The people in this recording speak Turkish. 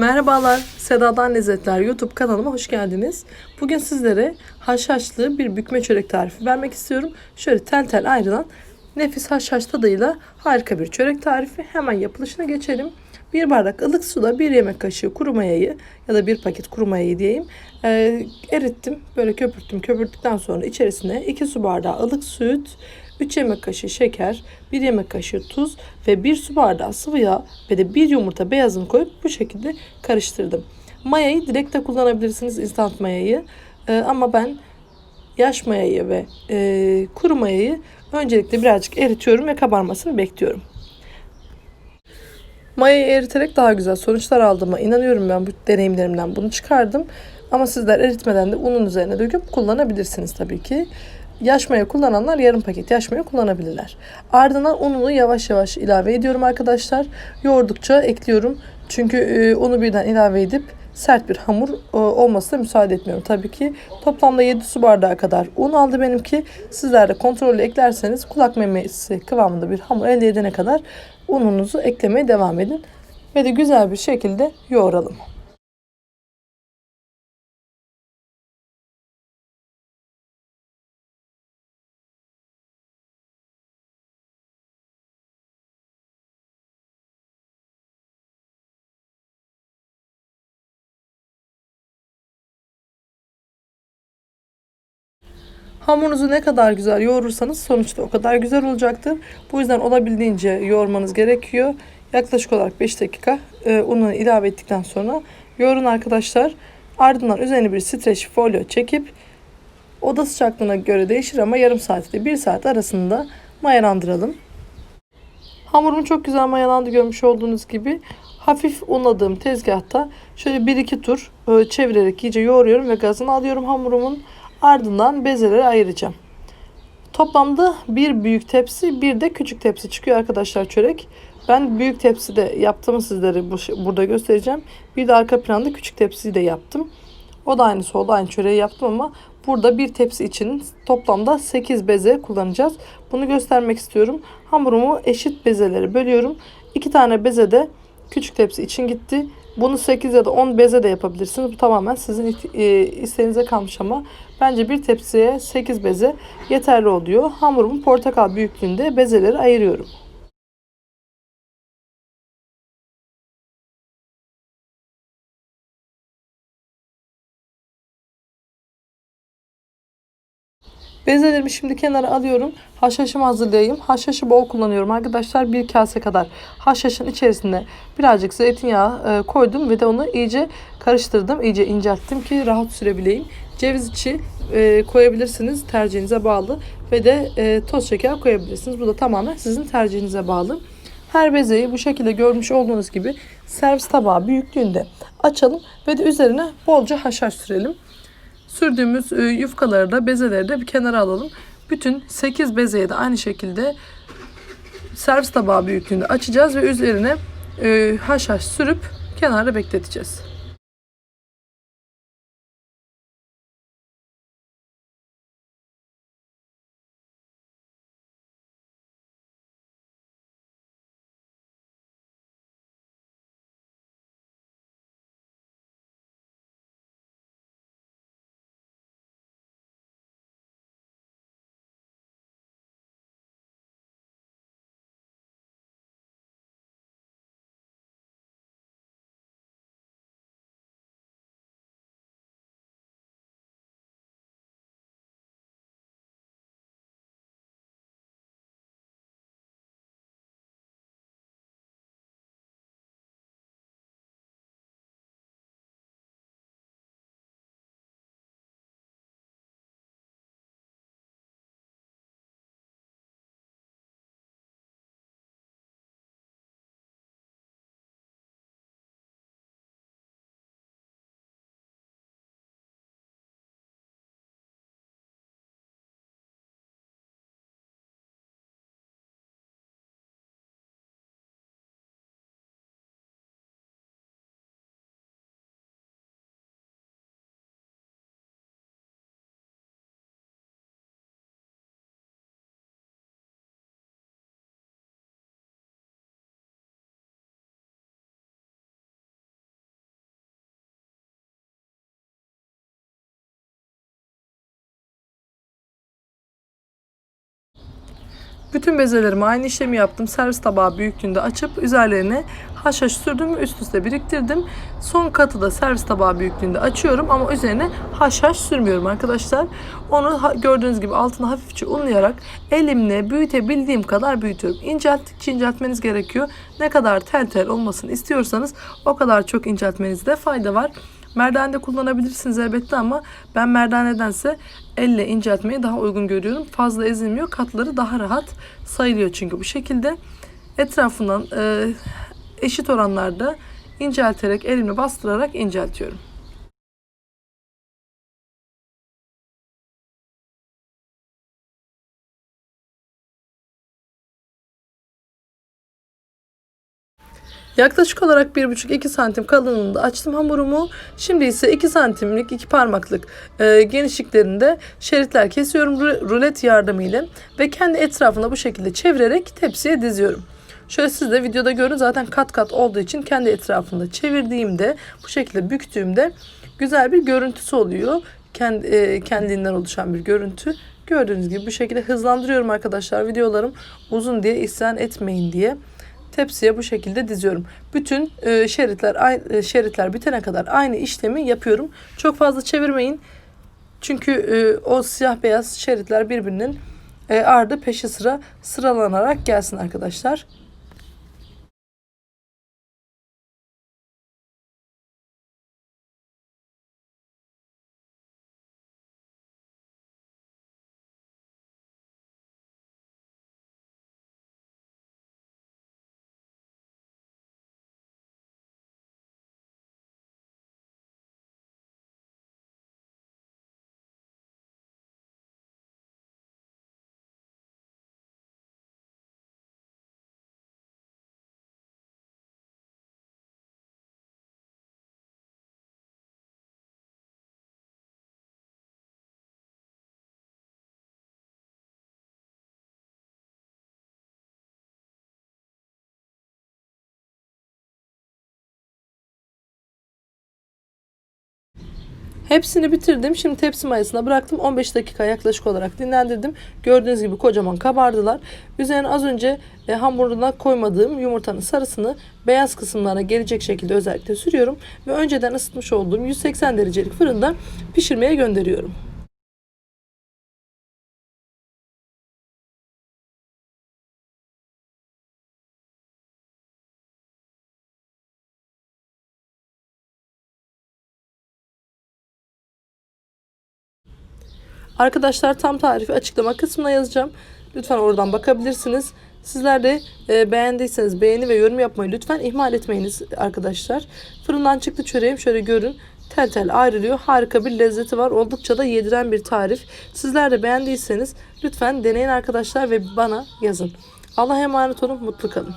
Merhabalar, Seda'dan Lezzetler YouTube kanalıma hoş geldiniz. Bugün sizlere haşhaşlı bir bükme çörek tarifi vermek istiyorum. Şöyle tel tel ayrılan nefis haşhaş tadıyla harika bir çörek tarifi. Hemen yapılışına geçelim. Bir bardak ılık suda bir yemek kaşığı kuru mayayı ya da bir paket kuru mayayı diyeyim e, erittim. Böyle köpürttüm. Köpürttükten sonra içerisine 2 su bardağı ılık süt, 3 yemek kaşığı şeker, 1 yemek kaşığı tuz ve 1 su bardağı sıvı yağ ve de 1 yumurta beyazını koyup bu şekilde karıştırdım. Mayayı direkt de kullanabilirsiniz instant mayayı. E, ama ben yaş mayayı ve e, kuru mayayı öncelikle birazcık eritiyorum ve kabarmasını bekliyorum. Mayayı eriterek daha güzel sonuçlar aldığıma inanıyorum ben bu deneyimlerimden bunu çıkardım. Ama sizler eritmeden de unun üzerine döküp kullanabilirsiniz tabii ki. Yaş maya kullananlar yarım paket yaş maya kullanabilirler. Ardından ununu yavaş yavaş ilave ediyorum arkadaşlar. Yoğurdukça ekliyorum. Çünkü e, unu birden ilave edip sert bir hamur e, olmasına müsaade etmiyorum tabii ki. Toplamda 7 su bardağı kadar un aldı benimki. Sizler de kontrollü eklerseniz kulak memesi kıvamında bir hamur elde edene kadar ununuzu eklemeye devam edin. Ve de güzel bir şekilde yoğuralım. Hamurunuzu ne kadar güzel yoğurursanız sonuçta o kadar güzel olacaktır. Bu yüzden olabildiğince yoğurmanız gerekiyor. Yaklaşık olarak 5 dakika e, unu ilave ettikten sonra yoğurun arkadaşlar. Ardından üzerine bir streç folyo çekip oda sıcaklığına göre değişir ama yarım saat ile 1 saat arasında mayalandıralım. Hamurum çok güzel mayalandı görmüş olduğunuz gibi. Hafif unladığım tezgahta şöyle 1-2 tur e, çevirerek iyice yoğuruyorum ve gazını alıyorum hamurumun. Ardından bezeleri ayıracağım. Toplamda bir büyük tepsi bir de küçük tepsi çıkıyor arkadaşlar çörek. Ben büyük tepside yaptığımı sizlere burada göstereceğim. Bir de arka planda küçük tepsiyi de yaptım. O da aynısı oldu. Aynı çöreği yaptım ama burada bir tepsi için toplamda 8 beze kullanacağız. Bunu göstermek istiyorum. Hamurumu eşit bezelere bölüyorum. 2 tane beze de küçük tepsi için gitti. Bunu 8 ya da 10 beze de yapabilirsiniz. Bu tamamen sizin e, isteğinize kalmış ama bence bir tepsiye 8 beze yeterli oluyor. Hamurumu portakal büyüklüğünde bezeleri ayırıyorum. Bezelerimi şimdi kenara alıyorum. Haşhaşımı hazırlayayım. Haşhaşı bol kullanıyorum arkadaşlar. Bir kase kadar haşhaşın içerisine birazcık zeytinyağı e, koydum ve de onu iyice karıştırdım. İyice incelttim ki rahat sürebileyim. Ceviz içi e, koyabilirsiniz. Tercihinize bağlı. Ve de e, toz şeker koyabilirsiniz. Bu da tamamen sizin tercihinize bağlı. Her bezeyi bu şekilde görmüş olduğunuz gibi servis tabağı büyüklüğünde açalım ve de üzerine bolca haşhaş sürelim. Sürdüğümüz e, yufkaları da bezeleri de bir kenara alalım. Bütün 8 bezeye de aynı şekilde servis tabağı büyüklüğünde açacağız ve üzerine e, haşhaş sürüp kenarda bekleteceğiz. Bütün bezelerimi aynı işlemi yaptım. Servis tabağı büyüklüğünde açıp üzerlerine haşhaş sürdüm ve üst üste biriktirdim. Son katı da servis tabağı büyüklüğünde açıyorum ama üzerine haşhaş sürmüyorum arkadaşlar. Onu gördüğünüz gibi altına hafifçe unlayarak elimle büyütebildiğim kadar büyütüyorum. İncelttikçe inceltmeniz gerekiyor. Ne kadar tel tel olmasını istiyorsanız o kadar çok inceltmenizde fayda var. Merdane de kullanabilirsiniz elbette ama ben merdanedense elle inceltmeyi daha uygun görüyorum. Fazla ezilmiyor. Katları daha rahat sayılıyor çünkü bu şekilde. Etrafından e, eşit oranlarda incelterek elimle bastırarak inceltiyorum. Yaklaşık olarak 1,5-2 santim kalınlığında açtım hamurumu. Şimdi ise 2 santimlik 2 parmaklık e, genişliklerinde şeritler kesiyorum ru- rulet yardımıyla ve kendi etrafına bu şekilde çevirerek tepsiye diziyorum. Şöyle siz de videoda görün zaten kat kat olduğu için kendi etrafında çevirdiğimde bu şekilde büktüğümde güzel bir görüntüsü oluyor. Kendi, e, kendinden oluşan bir görüntü. Gördüğünüz gibi bu şekilde hızlandırıyorum arkadaşlar videolarım uzun diye isyan etmeyin diye tepsiye bu şekilde diziyorum. Bütün e, şeritler ay- e, şeritler bitene kadar aynı işlemi yapıyorum. Çok fazla çevirmeyin. Çünkü e, o siyah beyaz şeritler birbirinin e, ardı peşi sıra sıralanarak gelsin arkadaşlar. Hepsini bitirdim. Şimdi tepsi mayasına bıraktım. 15 dakika yaklaşık olarak dinlendirdim. Gördüğünüz gibi kocaman kabardılar. Üzerine az önce e, hamuruna koymadığım yumurtanın sarısını beyaz kısımlarına gelecek şekilde özellikle sürüyorum. Ve önceden ısıtmış olduğum 180 derecelik fırında pişirmeye gönderiyorum. Arkadaşlar tam tarifi açıklama kısmına yazacağım. Lütfen oradan bakabilirsiniz. Sizler de e, beğendiyseniz beğeni ve yorum yapmayı lütfen ihmal etmeyiniz arkadaşlar. Fırından çıktı çöreğim şöyle görün. Tel tel ayrılıyor. Harika bir lezzeti var. Oldukça da yediren bir tarif. Sizler de beğendiyseniz lütfen deneyin arkadaşlar ve bana yazın. Allah'a emanet olun. Mutlu kalın.